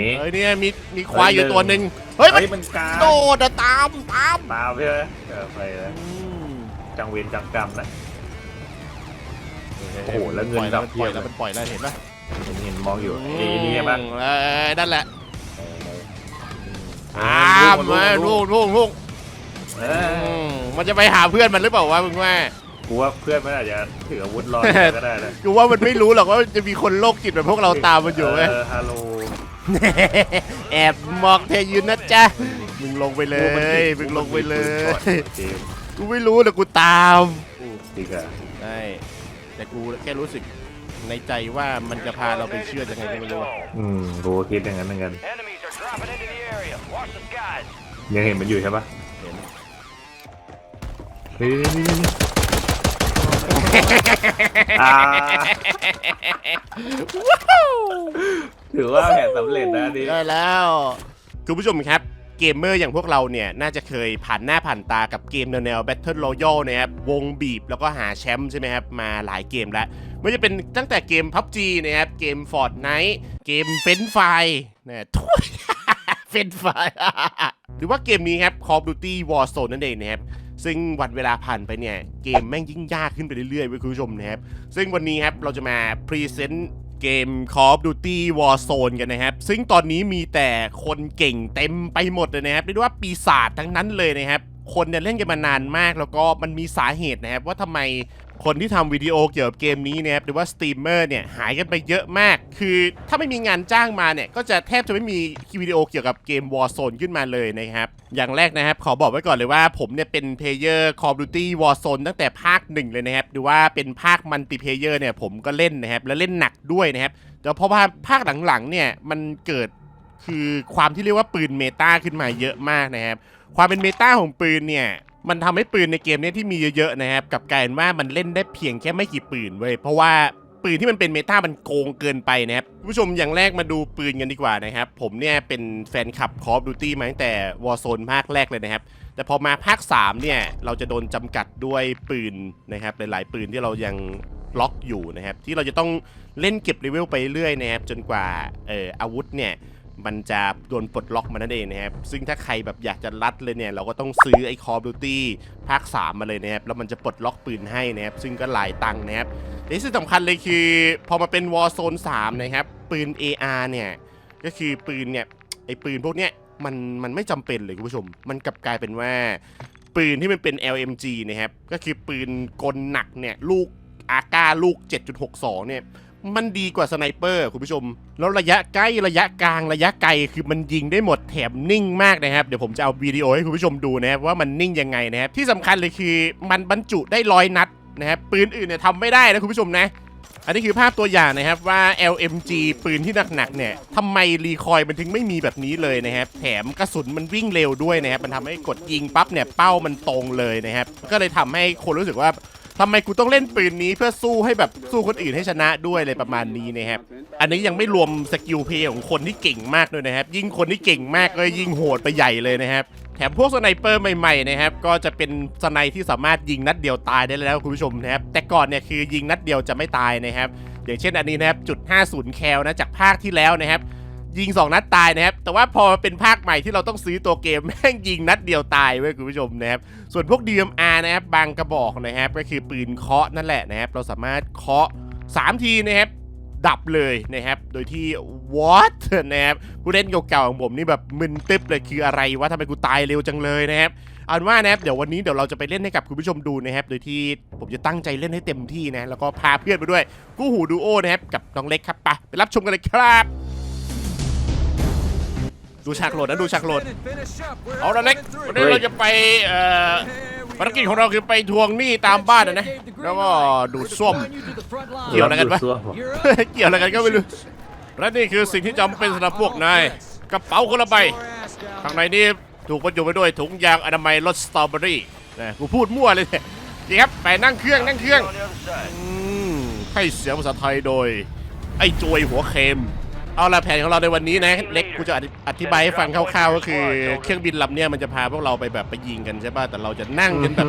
นี่เฮ้ยเนี่ยมีมีควายอยู่ตัวหนึ่งเฮ้ย มันเฮ้ยมันกาโดดอะตามตามตามใช่ไหมเออไปแล้วจังเวรจังกรรมนะโอ้โหแล้วเงินปล่อยดัแล้วบมันปเพีล่ยอยบแล้วมันปล่อยแล้วเห็นปะเห็นเห็นมองอยู่ไอ้นี่ใช่ปะเออนั่นแหละอ่ตามมาลูกลูกลูกเออือมมันจะไปหาเพื่อนมันหรือเปล่าวะมึงว่ากูว่าเพื่อนมันอาจจะถืออาวุธรอก็ได้นะกูว่ามันไม่รู้หรอกว่าจะมีคนโรคจิตแบบพวกเราตามมันอยู่เว้ยเออฮัลโหล แอบมองเธอยืนนะจ๊ะ มึงลงไปเลย มึงลงไปเลยเกมกูไม่รู้แต่กูตามดีกว่าใช่แต่กูแค่รู้สึกในใจว่ามันจะพาเราไปเชื่อยังไงก็ไม่รู้อะอืมกูก็คิดอย่างนั้นเหมือนกัน Enemies are dropping into the area. Watch the skies. ยังเห็นมันอยู่ใช่ปะเห็นเฮ้ยนี่นี่นี่ อ่าถือว่าแผนสำเร็จนะอันนี่ได้แล้ว คุณผู้ชมครับ เกมเมอร์อย่างพวกเราเนี่ย น่าจะเคยผ่านหน้าผ่านตากับเกมแนวๆ Battle Royale นะครับ วงบีบแล้วก็หาแชมป์ใช่ไหมครับ มาหลายเกมแล้ว ไม่ว่าจะเป็นตั้งแต่เกม PUBG นะครับ เกม Fortnite เกม f e n f i นะทุยเฟนไฟหรือว่าเกมนี้ครับ Call of Duty Warzone นั่นเองนะครับ ซึ่งวันเวลาผ่านไปเนี่ยเกมแม่งยิ่งยากขึ้นไปเรื่อยๆเว้ยคุณผู้ชมนะครับ ซึ่งวันนี้ครับเราจะมาพรีเซนต์เกม Call of Duty Warzone กันนะครับ ซึ่งตอนนี้มีแต่คนเก่งเต็มไปหมดเลยนะครับเรียกได้ว่าปีศาจทั้งนั้นเลยนะครับ คนเนี่ยเล่นกันมานานมากแล้วก็มันมีสาเหตุนะครับว่าทำไม คนที่ทำวิดีโอเกี่ยวกับเกมนี้เนะครับหรือว่าสตรีมเมอร์เนี่ยหายกันไปเยอะมาก คือถ้าไม่มีงานจ้างมาเนี่ย ก็จะแทบจะไม่มีวิดีโอเกี่ยวกับเกม Warzone ขึ้นมาเลยนะครับ อย่างแรกนะครับ ขอบอกไว้ก่อนเลยว่าผมเนี่ยเป็นเพลเยอร์ Call of Duty Warzone ตั้งแต่ภาคหนึ่งเลยนะครับหรือว่าเป็นภาคมัลติเพลเยอร์เนี่ยผมก็เล่นนะครับ และเล่นหนักด้วยนะครับแต่พอภาภาคหลังๆเนี่ยมันเกิดคือความที่เรียกว่าปืนเมตาขึ้นมาเยอะมากนะครับความเป็นเมตาของปืนเนี่ย มันทำให้ปืนในเกมเนี้ที่มีเยอะๆนะครับ กับกลายเป็นว่ามันเล่นได้เพียงแค่ไม่กี่ปืนเว้ยเพราะว่าปืนที่มันเป็นเมตามันโกงเกินไปนะครับผู้ชมอย่างแรกมาดูปืนกันดีกว่านะครับ ผมเนี่ยเป็นแฟนคลับ Call of Duty มาตั้งแต่ Warzone ภาคแรกเลยนะครับ แต่พอมาภาค 3 เนี่ย เราจะโดนจำกัดด้วยปืนนะครับ หลายๆ ปืนที่เรายังล็อกอยู่นะครับ ที่เราจะต้องเล่นเก็บเลเวลไปเรื่อยนะครับ จนกว่าเอออาวุธเนี่ย มันจะโดนปลดล็อกมานั่นเองนะครับ ซึ่งถ้าใครแบบอยากจะรัดเลยเนี่ย เราก็ต้องซื้อไอ้ Call of Duty ภาค 3 มาเลยนะครับ แล้วมันจะปลดล็อกปืนให้นะครับ ซึ่งก็หลายตังค์นะครับแต่ที่สำคัญเลยคือ พอมาเป็น Warzone 3นะครับ ปืน AR เนี่ย ก็คือปืนเนี่ยไอ้ปืนพวกเนี้ยมันมันไม่จำเป็นเลยคุณผู้ชม มันกลับกลายเป็นว่า ปืนที่มันเป็น LMG นะครับ ก็คือปืนกลหนักเนี่ยลูกอาก้าลูก 7.62 เนี่ย มันดีกว่าสไนเปอร์คุณผู้ชม แล้วระยะใกล้ระยะกลางระยะไกลคือมันยิงได้หมดแถมนิ่งมากนะครับ เดี๋ยวผมจะเอาวิดีโอให้คุณผู้ชมดูนะครับว่ามันนิ่งยังไงนะครับ ที่สำคัญเลยคือมันบรรจุได้ร้อยนัดนะครับปืนอื่นเนี่ยทำไม่ได้นะคุณผู้ชมนะอันนี้คือภาพตัวอย่างนะครับว่า LMG ปืนที่หนักๆเนี่ยทำไมรีคอยมันถึงไม่มีแบบนี้เลยนะครับ แถมกระสุนมันวิ่งเร็วด้วยนะครับ มันทำให้กดยิงปั๊บเนี่ยเป้ามันตรงเลยนะครับ ก็เลยทำให้คนรู้สึกว่า ทำไมกูต้องเล่นปืนนี้เพื่อสู้ให้แบบสู้คนอื่นให้ชนะด้วยอะไรประมาณนี้นะครับ อันนี้ยังไม่รวมสกิลเพย์ของคนที่เก่งมากด้วยนะครับ ยิ่งคนที่เก่งมากก็ยิ่งโหดไปใหญ่เลยนะครับแถมพวกสไนเปอร์ใหม่ๆนะครับก็จะเป็นสไนที่สามารถยิงนัดเดียวตายได้แล้วคุณผู้ชมนะครับแต่ก่อนเนี่ยคือยิงนัดเดียวจะไม่ตายนะครับอย่างเช่นอันนี้นะครับจุด 50 แคลนะจากภาคที่แล้วนะครับ ยิง 2 นัดตายนะครับ แต่ว่าพอเป็นภาคใหม่ที่เราต้องซื้อตัวเกมแม่งยิงนัดเดียวตายเว้ยคุณผู้ชมนะครับ ส่วนพวก DMR นะครับบางกระบอกนะครับ ก็คือปืนเคาะนั่นแหละนะครับ เราสามารถเคาะ 3 ทีนะครับ ดับเลยนะครับ โดยที่ what นะครับผู้เล่นเก่าๆของผมนี่แบบมึนตึ๊บเลยคืออะไรวะทำไมกูตายเร็วจังเลยนะครับเอาเป็นว่านะครับเดี๋ยววันนี้เดี๋ยวเราจะไปเล่นให้กับคุณผู้ชมดูนะครับโดยที่ผมจะตั้งใจเล่นให้เต็มที่นะแล้วก็พาเพื่อนไปด้วยกู้หูดูโอนะครับกับน้องเล็กครับไปไปรับชมกันเลยครับ ดูฉากโหลดนะดูฉากโหลด เอาละเล็กวันนี้เราจะไปเอ่อภารกิจของเราคือไปทวงหนี้ตามบ้านนะนะแล้วก็ดูดส้วมเกี่ยวอะไรกันวะดูดซ่วมเกี่ยวอะไรกันก็ไม่รู้และนี่คือสิ่งที่จำเป็นสำหรับพวกนายกระเป๋าคนละใบข้างในนี้ถูกบรรจุไปด้วยถุงยางอนามัยรสสตรอเบอรี่นะกูพูดมั่วเลยเนี่ยนี่ครับไปนั่งเครื่องนั่งเครื่อง On the other side. อืมให้เสียงภาษาไทยโดย ไอ้จวยหัวเค็ม เอาละแผนของเราในวันนี้นะ เล็กกูจะอธิอธิบายให้ฟังคร่าวๆก็คือ เครื่องบินลำเนี้ยมันจะพาพวกเราไปแบบไปยิงกันใช่ป่ะแต่เราจะนั่งกันแบบ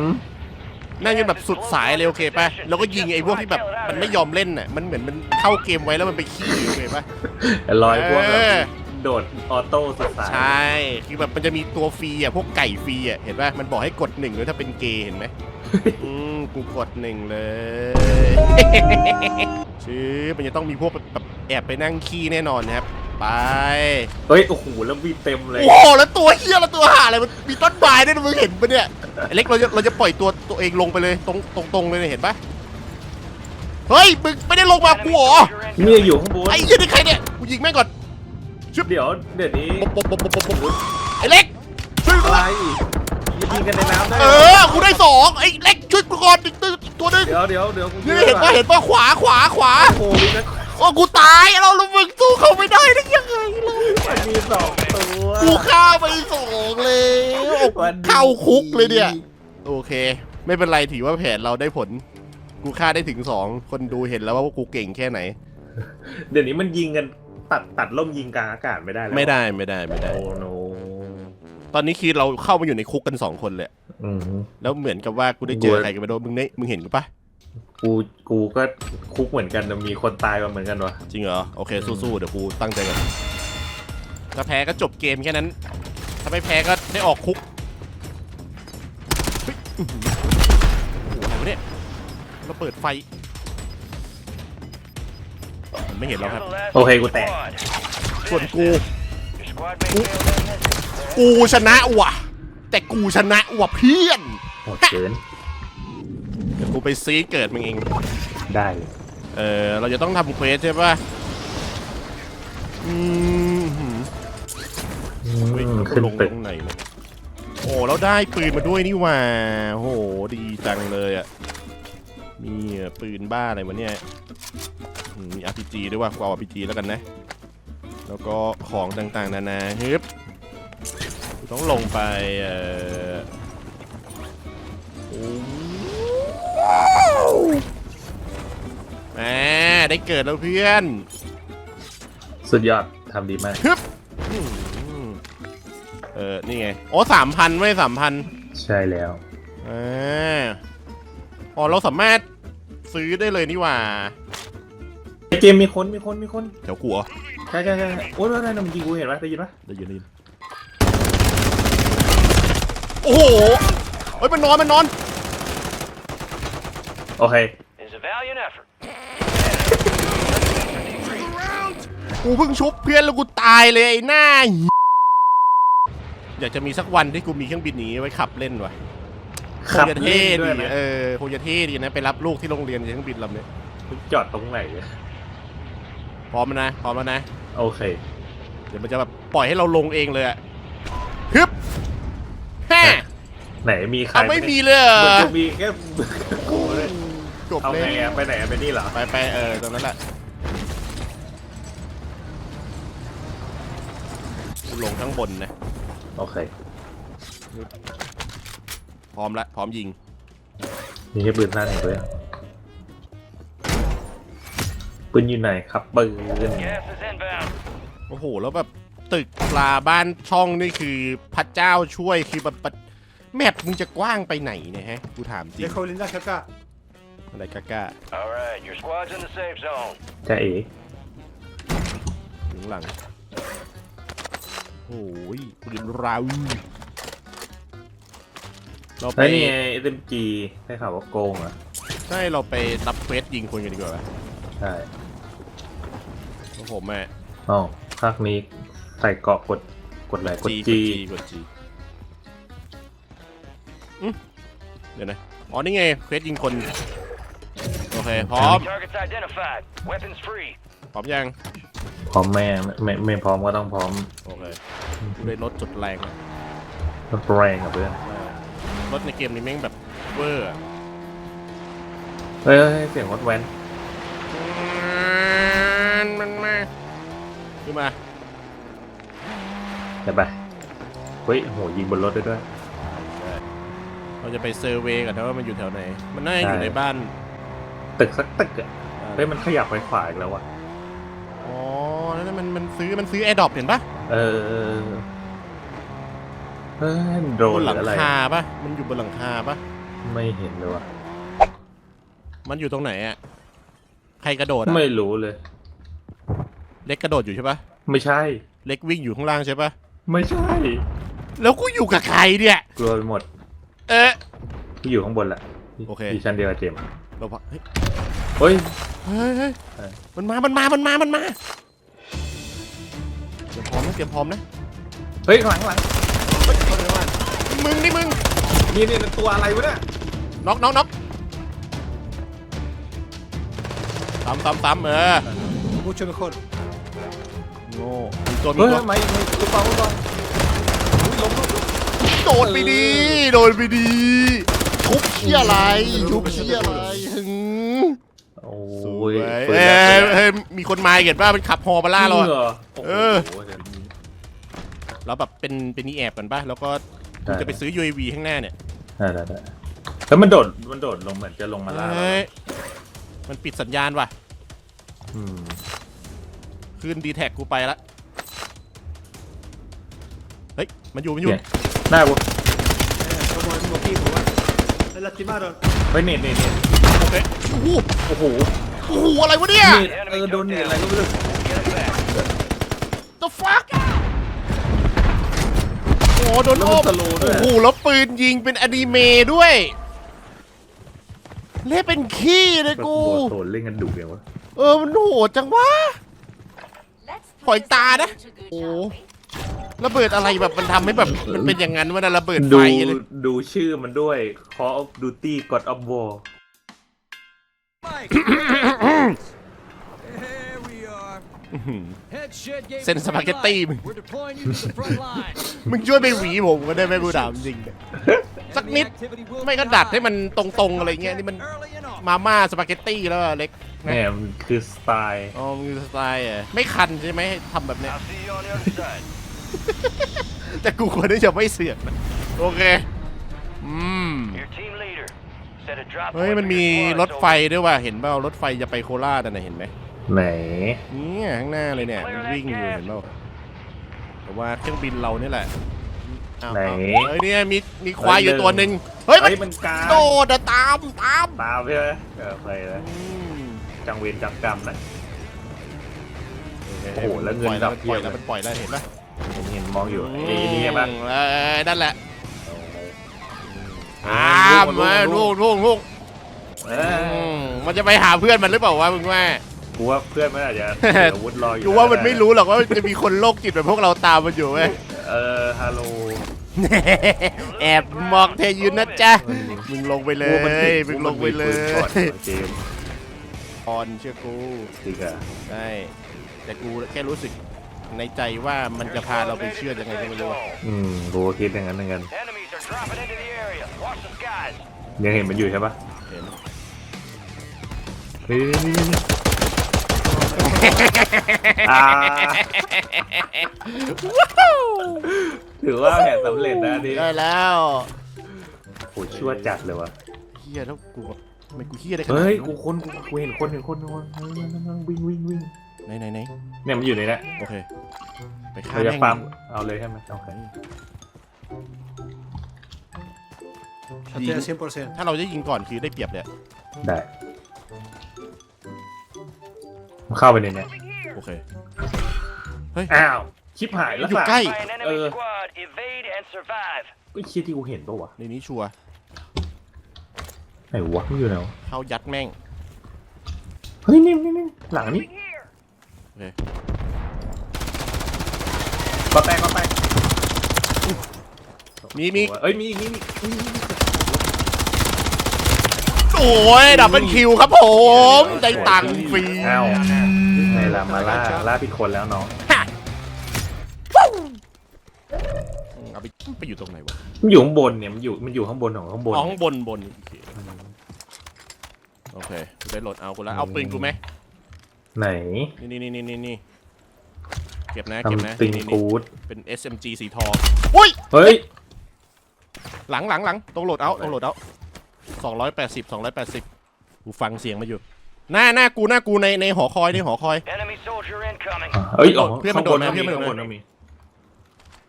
นั่งกันแบบสุดสายเลยโอเคป่ะแล้วก็ยิงไอ้พวกที่แบบมันไม่ยอมเล่นน่ะมันเหมือนมันเข้าเกมไว้แล้วมันไปขี้โอเคป่ะลอยพวกเอแบบอโดดออโต้สุดสายใช่คือแบบมันจะมีตัวฟรีอะพวกไก่ฟรีอะเห็นป่ะมันบอกให้กดหนึ่งด้วยถ้าเป็นเกย์เห็นไหมอืม กูกดหนึ่งเลย ชื่อมันจะต้องมีพวกแบบแอบไปนั่งขี้แน่นอนนะครับ ไป เฮ้ย โอ้โห แล้ววีเต็มเลย โอ้โหแล้วตัวเฮียแล้วตัวห่าอะไรมันมีต้นไม้ด้วยนะมึงเห็นปะเนี่ยไอ้เล็กเราจะเราจะปล่อยตัวตัวเองลงไปเลยตรงตรงตรงเลยเนี่ยเห็นปะเฮ้ยมึงไม่ได้ลงมากูเหรอเนี่ยอยู่ข้างบนไอ้เหี้ยนี่ใครเนี่ยกูยิงแม่งก่อนเดี๋ยวเดี๋ยวนี้ปุ๊บปุ๊บปุ๊บปุ๊บปุ๊บปุ๊บไอ้เล็กช่วยกูอะไรด้วยจะ ยิงกันในน้ำได้เออกูได้สองไอ้เล็กช่วยกูก่อนอีกตัวตัวหนึงเดี๋ยวเดี๋ยวเดี๋ยวกูนี่เห็นปะเห็นปะขวาขวาขวาโอ้โหมีนะโอ้กูตายเราแล้วมึงสู้เขาไม่ได้ได้ยังไงเรามันมีสองตัวกูฆ่าไปสองเลยเข้าคุกเลยเนี่ยโอเค ไม่เป็นไรถือว่าแผนเราได้ผล กูฆ่าได้ถึงสองคนดูเห็นแล้วว่ากูเก่งแค่ไหน เดี๋ยวนี้มันยิงกันตัดตัดล่มยิงกลางอากาศไม่ได้แล้วไม่ได้ไม่ได้ไม่ได้ โอ้โน ตอนนี้คือเราเข้ามาอยู่ในคุกกันสองคนเลยอืมแล้วเหมือนกับว่ากูได้เจอใครกันไปโดนมึงได้มึงเห็นกูปะกูกูก็คุกเหมือนกันแต่มีคนตายมาเหมือนกันวะจริงเหรอโอเคสู้ๆเดี๋ยวกูตั้งใจก่อนถ้าแพ้ก็จบเกมแค่นั้น ถ้าไม่แพ้ก็ได้ออกคุกเฮ้ยอื้อหือโอ้โหอะไรวะเนี่ยเราเปิดไฟมันไม่เห็นเราครับ โอเคกูแตกส่วนกู กูชนะว่ะ แต่กูชนะว่ะเพื่อนโหดเกินเดี๋ยวกูไปซีเกิดมึงเอง ได้เลยเออเราจะต้องทำเควสใช่ปะอืมหืมเฮ้ยอืมแล้วขึ้นลงตึกตรงไหนเนี่ยโอ้แล้วได้ปืนมาด้วยนี่หว่าโหดีจังเลยอะ มีปืนบ้าอะไรวะเนี่ยอืมมี RPG ด้วยว่ะกูเอา RPG แล้วกันนะ แล้วก็ของต่างๆ นานาฮึบกูต้องลงไปเอ่อโอ้แหมได้เกิดแล้วเพื่อนสุดยอดทำดีมาก ฮึบอืมเออนี่ไงโอ้สามพันไม่สามพัน ใช่แล้วอ่าอ๋อเราสามารถซื้อได้เลยนี่หว่าไอ เกมมีคนมีคนมีคนเดี๋ยวกูเหรอใช่ใช่ใช่โอ้ยนั่นนะมันยิงกูเห็นปะได้ยินปะได้ยินได้ยินโอ้โหเฮ้ยมันนอนมันนอนโอเค It's a valiant effort. กูเพิ่งชุบเพื่อนแล้วกูตายเลยไอ้หน้าอยากจะมีสักวันที่กูมีเครื่องบินหนีไว้ขับเล่นว่ะคขังบจะเล่เท่นด้ดีวยนะเออคงจะเท่ดีนะไปรับลูกที่โรงเรียนในเครื่องบินลำเนี้ยจอดตรงไหนเนี่ยพ ร้อมแล้วนะพร้อมแล้วนะ โอเค เดี๋ยวมันจะแบบปล่อยให้เราลงเองเลยอะฮึบแฮ่ไหนมีใครเอาไม่มีเลยเหรมันอจะมีแค่กูเลยจบเอาเลไงยอะไปไหนอะไปนี่เหรอไปไปเออตรงนั้นแหละกูลงข้างบนนะ โอเคพร้อมละพร้อมยิง มีแค่ปืนสั้นอย่างเดีย ปืนอยู่ไหนครับปืน Gas is inbound. โอ้โหแล้วแบบตึกปลาบ้านช่องนี่คือพระเจ้าช่วยคือแบบแมปมึงจะกว้างไปไหนเนี่ยฮะกูถามจริงเดโคลินดาคาก้าอะไรกล้า All right, your squad's in the safe zone. จะเอ๋ๆถึงหลังโอ้ยปืนเราเราไปแล้วนี่ไง SMG ได้ข่าวว่าโกงเหรอะใช่เราไปรับเควสยิงคนกันดีกว่าไหมใช่เพราะ ผมอะอ๋อภาคนี้ใส่เกาะกดกดอะไรกด G ก G ด G กด G อืมเดี๋ยวนะ อ๋อ นี่ไงเควสยิงคน โอเค พร้อม Targets identified. Weapons free. พร้อมยัง พร้อมแม่ไม่ไม่พร้อมก็ต้องพร้อม โอเคด้วยรถจุดแรงอะแรงกับเพื่อนรถในเกมนี้แม่งแบบเวอร์อะเฮ้ยเฮ้ยเสียงรถแว้นมัน ขึ้นมาเดี๋ยวไปเฮ้ยโหยิงบนรถได้ด้วย เราจะไปเซอร์เวย์กันนะว่ามันอยู่แถวไหน มันน่าจะอยู่ใช่ ในบ้านตึกสักตึกอะเฮ้ยมันขยับไปขวาอีกแล้ววะอ๋อแล้วนั่นมันมันซื้อมันซื้อแอร์ดรอปเห็นปะเออเออเฮ้ยมันโดรบนนหหรืลัออะไรคาปะมันอยู่บนหลังคาปะไม่เห็นเลยว่ะมันอยู่ตรงไหนอะใครกระโดดอะไม่รู้เลย เล็กกระโดดอยู่ใช่ปะไม่ใช่ เล็กวิ่งอยู่ข้างล่างใช่ปะไม่ใช่ แล้วกูอยู่กับใครเนี่ย กลัวไปหมดเอ๊ะที่อยู่ข้างบนแหละโอเคที่ชั้นเดียวกับเจมส์เราพักเฮ้ยเฮ้ย เฮ้ยเฮ้ยเออมันมา มันมา มันมา มันมา เตรียมพร้อมนะ เตรียมพร้อมนะเฮ้ยข้างหลังข้างหลังมึงนี่มึง นี่นี่ตัวอะไรวะเนี่ยน็อกน็อกน็อกตามตามตามเออ Mucho mejor. โง่มีตัวมีเฮ้ยตัวไม่ไม่ลูกบอลลูกบอลอุ๊ยล้มล้มล้มโดนไปดีโดนไปดีทุบเชี่ยอะไรทุบเชี่ยอะไรหึงโอ้สวยยเอ้ยเฮ้ยมีคนมาเห็นป่ะมันขับฮอมาล่าเราอะจงหอเออโโหเดี๋ยวนี้เราแบบเป็นเป็นนี่แอบกันป่ะแล้วก็กูจะไปซื้อ UAV ข้างหน้าเนี่ยได้ได้ได้แล้วมันโดดมันโดดลงเหมือนจะลงมาล่าเราเฮ้ยมันปิดสัญญาณว่ะอืม คืนดีแท็กกูไปละเฮ้ยมันอยู่มันอยู่เนี่ยได้ปะ Eh, somos el mismo equipo, ¿vale? Me lastimaron. เฮ้ยเน็ตเน็ตเน็ตโอเคโอ้โหโอ้โหโอ้โหอะไรวะเนี่ย เน็ตเออโดนเน็ตอะไรก็ไม่รู้ Get it back. the fuck โอ้โหโดนแล้วโอมันบสโลว์ด้วย โอ้โหแล้วปืนยิงเป็นอนิเมะด้วย เล่นเป็นขี้เลยกูโอ้โหเล่นกันดุเดียววะ เออมันโหดจังวะ หอยตานะ โอ้ระเบิดอะไรแบบมันทำให้แบบมันเป็นอย่างนั้นว่าระเบิดไฟดูเลยดูชื่อมันด้วย Call of Duty God of War เส้นสปาเกตตี้มึงมึงช่วยไปหวีผมก็ได้ไม่กูถามจริง สักนิดไม่ก็ดัดให้มันตรงๆอะไรเงี้ยนี่มันมาม่าสปาเกตตี้แล้วเล็ก แหมมันคือสไตล์อ๋อมือสไตล์อะไม่คันใช่ไหมให้ทำแบบเนี้ย I'll see you on the other side. แต่กูควรที่จะไม่เสือกนะโอเค อืม Your team leader set a drop เฮ้ย point มัน for มี your squad รถ so ไฟด้วยว่ะเห็นเปล่ารถไฟจะไปโคราชน่ะเห็นไหมไหนเนี่ยข้างหน้าเลยเนี่ยมันวิ่งอยู่เห็นเปล่าแต่ว่าเครื่องบินเรานี่แหละเอาไหนเอาเฮ้ยเนี่ยมีมีควายอยู่ตัวหนึ่งเฮ้ย มันเฮ้ยมันกาโดดอะตามตามตามใช่ไหมเออไปแล้วอืม จังเวรจังกรรมนะโอ้โหแล้วเงินปล่อยแล้วดับปล่อยเทียบแล้วมันปล่อยแล้วเห็นปะผมเห็นมองอยู่ไอ้นี่ใช่ปะเออนั่นแหละอ่าอ้ามมาลูกลูกลูกเออือมมันจะไปหาเพื่อนมันหรือเปล่าวะมึงว่า กูว่าเพื่อนมันอาจจะถืออาวุธรออยู่กูว่ามันไม่รู้หรอกว่าจะมีคนโรคจิตแบบพวกเราตามมันอยู่เว้ย เออฮัลโหล แอบมองเธออยู่นะจ๊ะ มึงลงไปเลกูมันยมึงลงไปเลกูมันมีปืนช็อตยเกม ออนเชื่อกูจริงอะได้แต่กูแค่รู้สึกในใจว่ามันจะพาเราไปเชื่อยังไงก็ไม่รู้อะอืมกูก็คิดอย่างนั้นเหมือนกัน Enemies are dropping into the area. Watch the skies. ยังเห็นมันอยู่ใช่ปะเห็นเฮ้ยนี่นี่นี่อ่าถือว่าแผนสำเร็จนะอันนี่ได้แล้วโหชั่วจัดเลยวะเฮียแล้วกูแบบ ทำไมกูเฮียได้ขนาดเฮ้ยนั้นกูคนกูกูเห็นคนเห็นคนเห็นคนเฮ้ยวิ่งวิ่งวิ่งไหนไหนไหนเนี่ยมันอยู่ในนี้โอเค ไปฆ่าเราจะแม่งปั๊มเอาเลยใช่ไหมโอเค Ya estoy al 100%. ถ้าเราจะยิงก่อนคือได้เปรียบเลยได้มันเข้าไปในเนี้ยโอเคเฮ้ยอ้าวชิบหายแล้วอยู่สัตว์ใกล้ By an enemy Uh. squad, evade and survive. ก็เชี่ยที่กูเห็นปะวะในนี้ชัวร์ นวะมันอยู่ไหนวะเข้ายัดแม่งเฮ้ยนี่นี่นี่หลังนี้โอเคก็แตกก็แตกมีมีเอ้ยมีอีกมีมีมีมีโอ้ยดับเบิลคิวครับผมได้ตังค์ฟรีอ้าวไงล่ะมาล่าล่าผิดคนแล้วน้องเอาไปไปอยู่ตรงไหนวะมันอยู่ข้างบนเนี่ยมันอยู่มันอยู่ข้างบนของข้างบนอ๋อข้างบนบนโอเค โอเคกูได้โหลดเอากูแล้วเอาปืนกูไหมไหนนี่นี่นี่นี่นี่เก็บนะเก็บนะทำติงนี่นี่กูดเป็น SMG สีทองอุ้ย เฮ้ย หลังหลังหลังตรงโหลดเอาตรงโหลดเอาสองร้อยแปดสิบสองร้อยแปดสิบกูฟังเสียงมาอยู่ หน้าหน้ากูหน้ากูในในหอคอยในหอคอย Enemy soldier incoming. เฮ้ยอ๋อเพื่อนมันโดดนะข้างบเพื่อนมันโดดนะข้างบนก็มี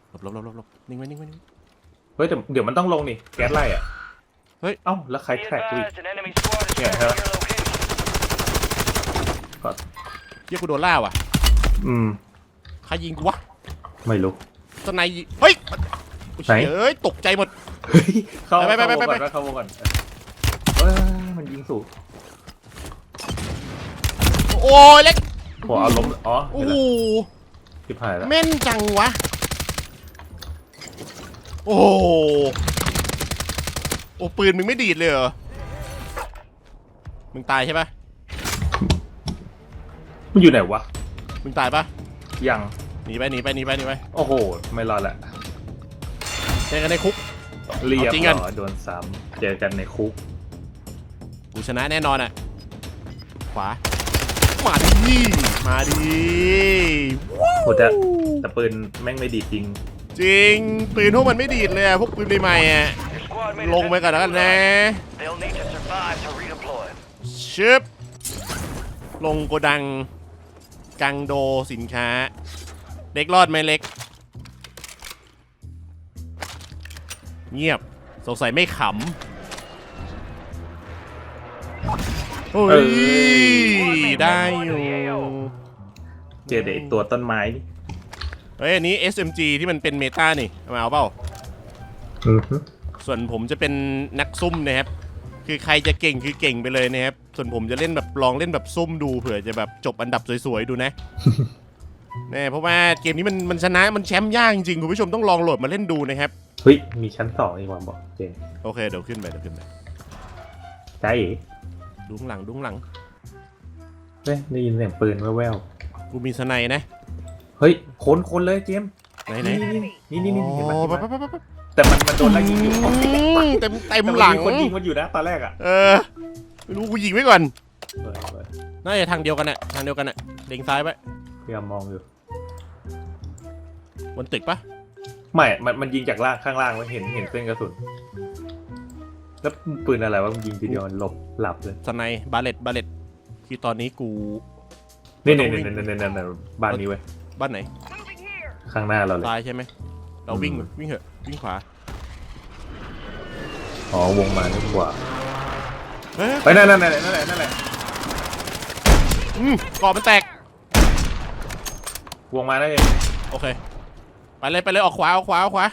หลบหลบหลบหลบหลบนิ่งไว้นิ่งไว้นิ่งไว้เฮ้ยแต่เดี๋ยวมันต้องลงนี่แก๊สไล่อะ เฮ้ย เอ้า แล้วใคร Be แท็กกูอีก advised, an enemy squad is Yeah, tracking huh? your location. ก็เฮียกูโดนล่าว่ะอืม ใครยิงกูวะไม่รู้ สไนยิเฮ้ยไหน เฮ้ยตกใจหมด เฮ้ยเข้าไปไปไปไปเข้าวงก่อนไป เข้าวงก่อนเฮ้ยมันยิงสูงโอ้ยเล็กโหเอาล้มอ๋อโอ้เห็นโหแล้วทิพายแล้วแม่นจังวะ โอ้โห โอ้ปืนมึงไม่ดีดเลยเหรอ มึงตายใช่ปะมันอยู่ไหนวะ มึงตายปะยัง หนีไปหนีไปหนีไปหนีไปโอ้โห ไม่รอดละ เจอกันในคุก เรียบเอาจริงกัร้นอยโดนซ้ำเจอกันในคุก กูชนะแน่นอนอะ ขวา มาดิ มาดิโหแต่ แต่ปืนแม่งไม่ดีจริง จริง ปืนพวกมันไม่ดีดเลยอะพวกปืนใหม่ๆอะ Your squad made it ลงไปก่อนแล้วกันนะ They'll need to survive to redeploy. ชึบลงโกดัง กังโดสินค้า เล็กรอดไหมเล็ก เงียบสงสัยไม่ขำโอ้เอ้ยยได้อยู่เจอแต่ไอ้ตัวต้นไม้นี่เฮ้ยอันนี้ SMG ที่มันเป็นเมตานี่เอามาเอาเปล่าอือฮึ ส่วนผมจะเป็นนักซุ่มนะครับ คือใครจะเก่งคือเก่งไปเลยนะครับ ส่วนผมจะเล่นแบบลองเล่นแบบซุ่มดูเผื่อจะแบบจบอันดับสวยๆดูนะแน่เพราะว่าเกมนี้มันมันชนะมันแชมป์ยากจริงๆคุณผู้ชมต้องลองโหลดมาเล่นดูนะครับ เฮ้ย มีชั้นสองอีกว่าบอกเจนโอเคเดี๋ยวขึ้นไปเดี๋ยวขึ้นไปใช่ดูข้างหลังดูข้างหลังเฮ้ยได้ยินเสียงปืนแว่วกูมีสไนด์นะ ๆเฮ้ยคนคนเลยเจมส์ไหนไหนนี่นี่นี่นี่เห็นไหมโอ้เห็นไหมปั๊บปั๊บปั๊บปั๊บ แต่มันมันโดนไล่ยิงอยู่อืมเต็มเต็มแต่มันหลังมีคนยิงมันอยู่นะตอนแรกอะเออไม่รู้กูยิงไว้ก่อนเออเออน่าจะทางเดียวกันอะทางเดียวกันอะเล็งซ้ายไปพยายามมองอยู่บนตึกปะไม่มันมันยิงจากล่างข้างล่างไว้เห็นเห็นเส้นกระสุน แล้วปืนอะไรวะมันยิงทีเดียวมันหลบหลับเลยสไนด์บาเลตบาเลตคือตอนนี้กู นี่นี่นี่นี่นี่นี่บ้านนี้เว้ยบ้านไหน ข้างหน้าเราเลยซ้ายใช่ไหมเราวิ่งอืมวิ่งเหอะ วิ่งขวาอ๋อวงมานี่กว่าเฮ้ยไปนั่นนั่นนั่นนั่นแหละนั่นแหละอืมกรอบมันแตก วงมาได้เองโอเค ไปเลยไปเลยออกขวาออกขวาออกขวา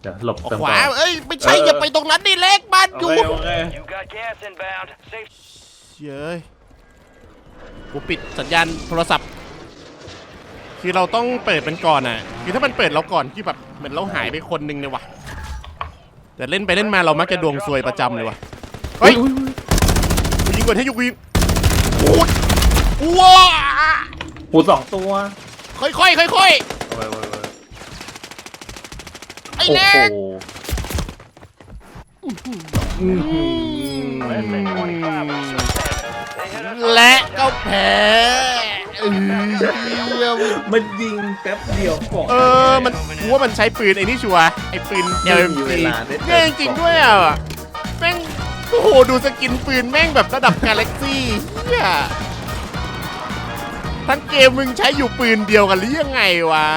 เดี๋ยวหลบออกเติมขวา ต่อ เอ้ยไม่ใช่เออ อย่าไปตรงนั้นดิเล็กบ้านโออยู่ เคโอเค You got gas inbound. Safe. เย้ยกูปิดสัญญาณโทรศัพท์ คือเราต้องเปิดมันก่อนอะคือถ้ามันเปิดเราก่อนที่แบบเหมือนเราหายไปคนหนึงเลยว่ะ แต่เล่นไปเล่นมาเรามักจะดวงซวยประจำเลยว่ะเฮ้ยกูยิงก่อนให้ยุกยิงโอ้ยว้าหูสองตัวค่อยค่อยค่อยค่อยเอาไปเอาไปเอาไปไอ้โอ้เล็โหกอื้อหือ Less than 25 was suspended. They hit us และก็แพ้ เออมันยิงแป๊บเดียวก่อนเออมันกูว่ามันใช้ปืนไอ้นี่ชัวร์ไอ้ปืนไม่มี LMG เวลาได้เติมเนี่ยจริงๆด้วยอะแม่งโอ้โหดูสกินปืนแม่งแบบระดับกาแล็กซี่เฮียทั้งเกมมึงใช้อยู่ปืนเดียวกันหรือยังไงวะ